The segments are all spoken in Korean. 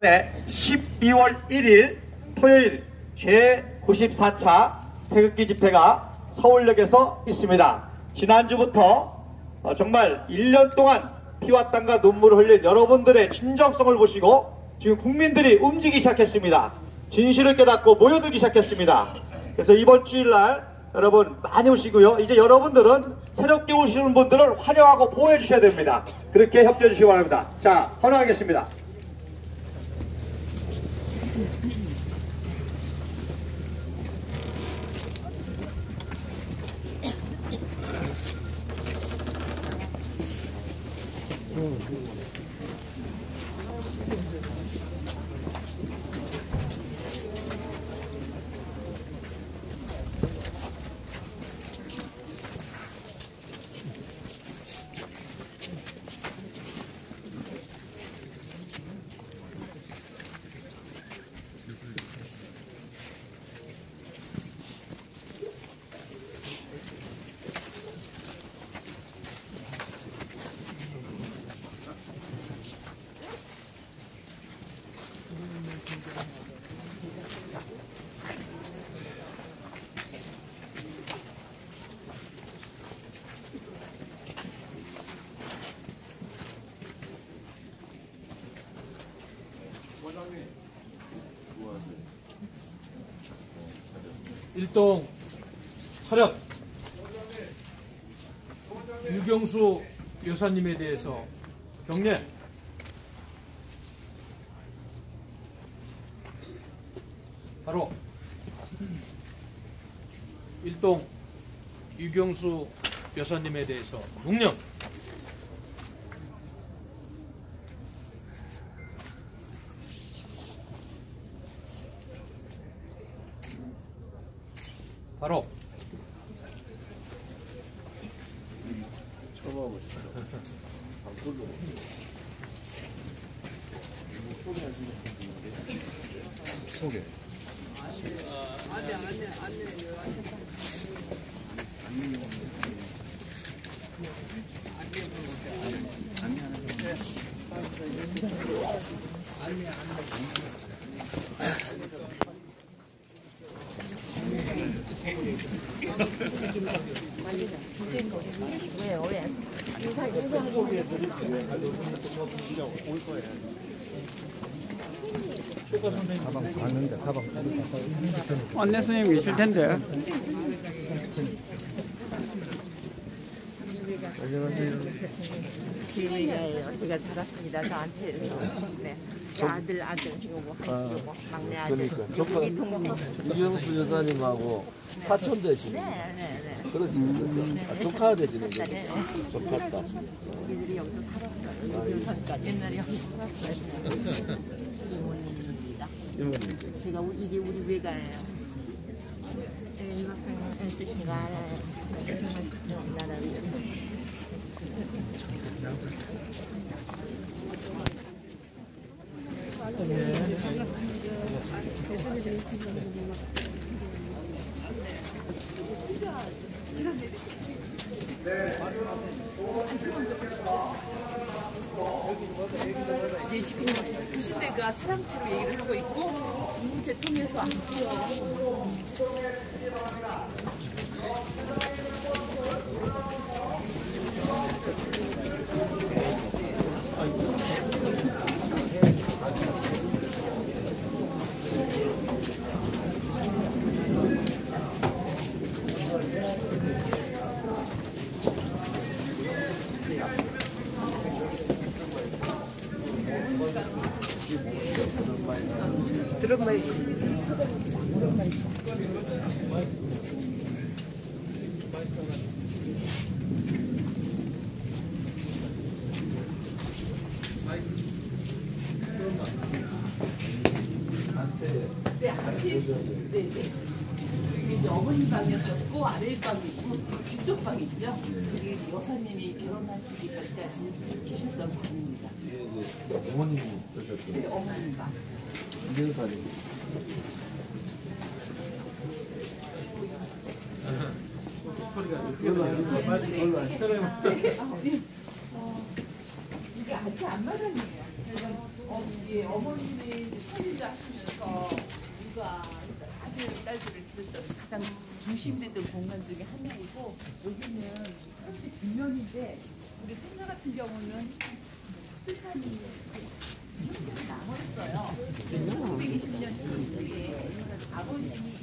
네, 12월 1일 토요일 제94차 태극기 집회가 서울역에서 있습니다. 지난주부터 어, 정말 1년 동안 피와 땀과 눈물을 흘린 여러분들의 진정성을 보시고 지금 국민들이 움직이기 시작했습니다. 진실을 깨닫고 모여들기 시작했습니다. 그래서 이번 주일날 여러분 많이 오시고요. 이제 여러분들은 새롭게 오시는 분들을 환영하고 보호해 주셔야 됩니다. 그렇게 협조해 주시기 바랍니다. 자, 환영하겠습니다. 일동 차렷. 유경수 여사님에 대해서 경례. 바로 일동 유경수 여사님에 대해서 묵념 바로 소개. 가방 봤는데 가방 안내 선생님 있을 텐데. 지휘예요. 제가 살았습니다. 저한테 네. 아들 아들 요거 한 요거 막내 아들. 그러니까 조건 이경수 여사님하고 사촌 되시는 네 네 네. 그렇습니다. 아, 조카 되시는 거죠. 네. 조카다. 우리들이 여기서 살았어요. 여기서 옛날에 여기 살았어요. 이모님입니다. 이모님. 제가 우리- 이게 우리 외가예요. 네, 이것은 엔스신가 알아요. 나라를 좀. 네, 지금 교신대가 사랑채로 얘기를 하고 있고 문제 통해서 안 네, 네, 네. 이제 어머니 방이었었고 아래 방이 있고 뒤쪽 방이 있죠. 이제 여사님이 결혼하시기 전까지 계셨던 방입니다. 어머님이 쓰셨던 네, 어머니 방. 이경사님. 네, 아, 예. 어, 이게 아직 안 마당이에요. 그래서 어, 예, 어머님이 살인자 하시면서 육아 아들 딸들을 기르던 가장 중심됐던 공간 중에 하나이고 여기는 현재 뒷면인데 우리 생가 같은 경우는 스산이 남아있어요. 920년 이후에 아버님이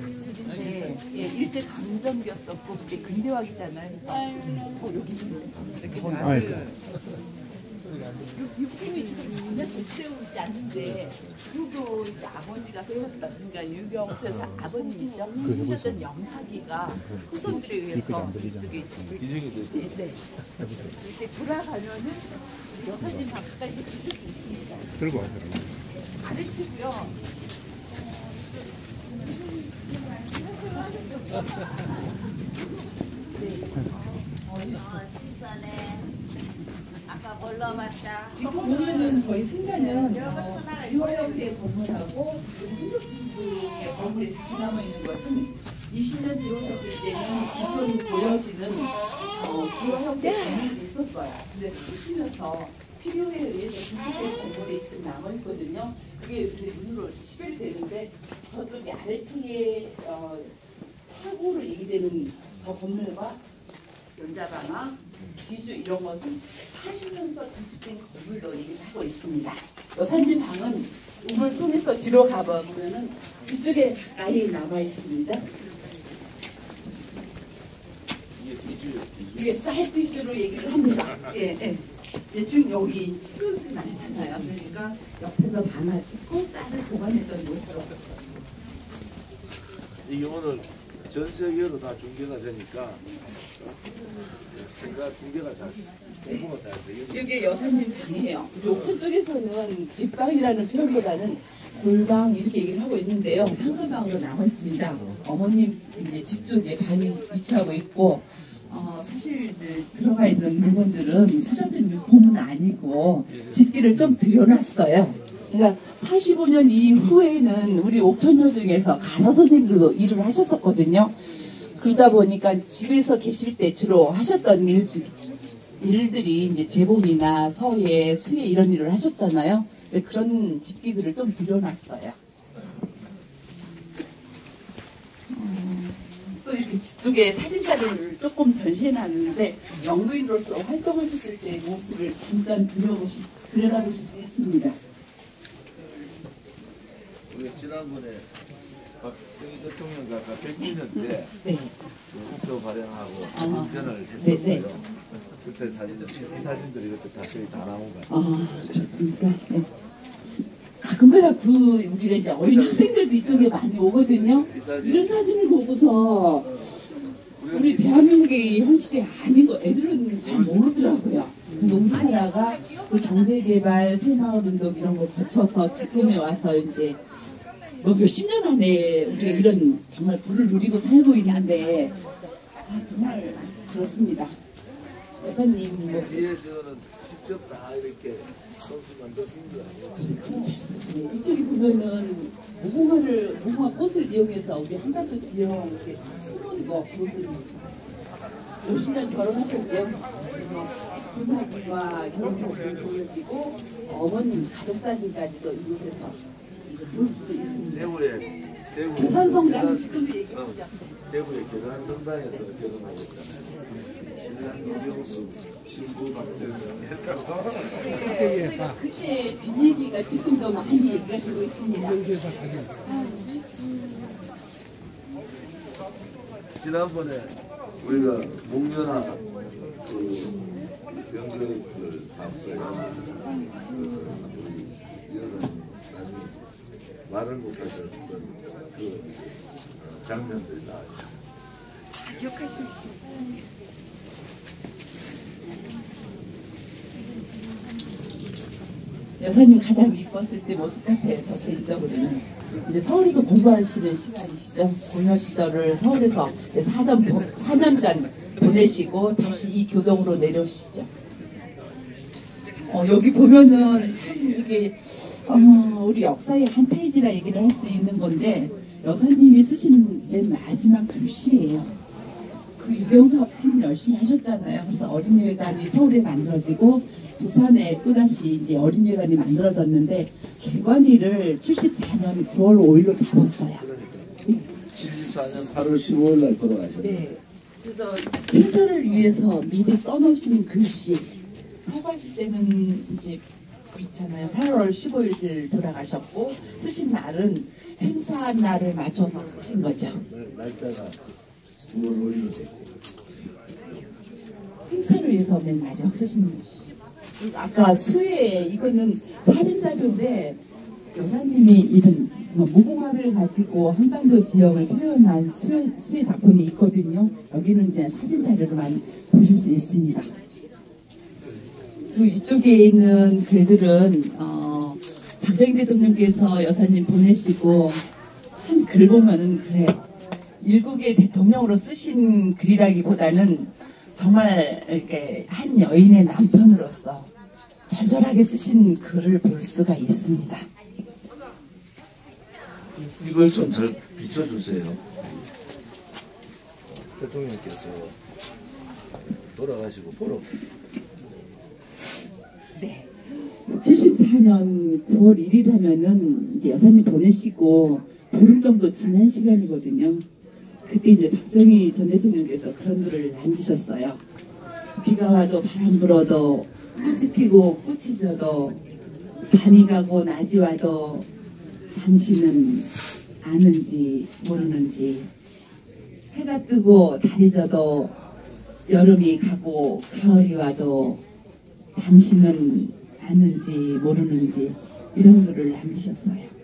집인데 예, 일제 강점기였었고 그때 근대화기잖아요. 그래서 어, 여기 이렇게 육품이 지금 전혀 실체우지 않는데 이제 아버지가 쓰셨던 그러니까 유경수에서 아버님이죠. 쓰셨던 영사기가 후손들에 의해서 이쪽에 기증이 됐 네, 네. 이렇게 돌아가면은 여사님 방까지 수 있습니다. 들고 와요. 아래치고요. 아까 뭘로 봤다? 지금 보면은 저희 생가는 유화형태 건물하고 한석진의 건물이 같이 남아 있는 것은 20년 들어오셨을 때는 기존 보여지는 어, 유화형태 건물이 있었어요. 근데 쓰시면서 필요에 의해서 기존의 건물이 지금 남아 있거든요. 그게 눈으로 식별되는데 저쪽에 아래층에 어, 사고로 얘기되는 저 건물과 연자방아, 기주 이런 것은 사시면서 건축된 건물로 얘기하고 있습니다. 여사님 방은 우물 통해서 뒤로 가보면은 뒤쪽에 가까이 남아 있습니다. 이게. 이게 쌀티슈로 얘기를 합니다. 예, 예. 예, 지금 여기 친구들이 많잖아요. 그러니까 옆에서 방아 찍고 쌀을 보관했던 모습. 이게 오늘 전 세계로 다 중계가 되니까 생각 중계가 잘, 공부가 잘 되겠네. 이게 여사님 방이에요. 옥천 쪽에서는 뒷방이라는 표현보다는 골방 이렇게 얘기를 하고 있는데요. 현관방으로 나와 있습니다. 어머님 이제 뒤쪽에 방이 위치하고 있고 어, 사실 들어가 있는 물건들은 쓰셨던 유품은 아니고 집기를 좀 들여놨어요. 그러니까 45년 이후에는 우리 옥천여 중에서 가사 선생님들도 일을 하셨었거든요. 그러다 보니까 집에서 계실 때 주로 하셨던 일 중, 일들이 이제 재봉이나 서예, 수예 이런 일을 하셨잖아요. 네, 그런 집기들을 좀 들여놨어요. 또 이렇게 뒤쪽에 사진자를 조금 전시해놨는데 영부인으로서 활동하셨을 때 모습을 잠깐 들여보시, 들여다보실 수 있습니다. 우리 지난번에 박정희 대통령과 아까 100주년 때 네. 국표 발행하고 아, 인전을 네, 했었어요. 네. 그때 사진들, 이 사진들이 그때 다 저희 다 나온 거예요. 아, 그렇습니까? 네. 가끔가다 그 우리가 이제 어린 학생들도 이쪽에 많이 오거든요. 이런 사진을 보고서 우리 대한민국의 현실이 아닌 거 애들은 좀 모르더라고요. 우리나라가 그 경제개발, 새마을운동 이런 걸 거쳐서 지금에 와서 이제 뭐 몇십 년 안에 우리가 이런 정말 부를 누리고 살고 있는데 아, 정말 그렇습니다. 여사님 저거는 직접 다 이렇게 이쪽에 보면은 무궁화를 무궁화 꽃을 이용해서 우리 한반도 지형 이렇게 수놓은 거 그것을 50년 결혼하셨고요. 군사님과 결혼 사진을 보여지고 어머님 가족 사진까지도 이곳에서 볼수 있습니다. 대구에 대구 계산성당 지금도 얘기하죠. 대구의 계산 성당에서 결혼하고 있잖아요. 신랑 박정희. 그때 뒷얘기가 지금도 많이 얘기가 되고 있습니다. 지난번에 우리가 목련화 그 연극을 봤어요. 그래서 우리 여사님 나중에 말을 못하셨던 그 어, 장면들이 나와요. 여사님 가장 이뻤을 때 모습 같아요. 저 개인적으로는. 이제 서울에서 공부하시는 시간이시죠. 고려 시절을 서울에서 이제 4년, 4년 전 보내시고 다시 이 교동으로 내려오시죠. 어, 여기 보면은 참 이게 어, 우리 역사의 한 페이지라 얘기를 할 수 있는 건데 여사님이 쓰신 맨 마지막 글씨예요. 그그 유경 사업 참 열심히 하셨잖아요. 그래서 어린이회관이 서울에 만들어지고 부산에 또다시 이제 어린이회관이 만들어졌는데 개관일을 74년 9월 5일로 잡았어요. 74년 8월 15일 날 돌아가셨네요. 네. 그래서 행사를 위해서 미리 써놓으신 글씨 사과하실 때는 이제 그 있잖아요. 8월 15일 돌아가셨고 쓰신 날은 행사 날을 맞춰서 쓰신 거죠. 날- 날짜가 9월 5일로 됐죠. 행사를 위해서 맨 마지막 쓰신 아까 수혜 이거는 사진 자료인데 여사님이 이런 뭐 무궁화를 가지고 한반도 지역을 표현한 수혜, 수혜 작품이 있거든요. 여기는 이제 사진 자료로만 보실 수 있습니다. 그리고 이쪽에 있는 글들은 어, 박정희 대통령께서 여사님 보내시고 참 글 보면은 그래 일국의 대통령으로 쓰신 글이라기보다는 정말 이렇게 한 여인의 남편으로서 절절하게 쓰신 글을 볼 수가 있습니다. 이걸 좀 잘 비춰주세요. 대통령께서 돌아가시고 보러 74년 9월 1일 하면은 이제 여사님 보내시고 보름 정도 지난 시간이거든요. 그때 이제 박정희 전 대통령께서 그런 글을 남기셨어요. 비가 와도 바람 불어도 꽃이 피고 꽃이 져도 밤이 가고 낮이 와도 당신은 아는지 모르는지 해가 뜨고 달이 져도 여름이 가고 가을이 와도 당신은 아는지 모르는지 이런 글을 남기셨어요.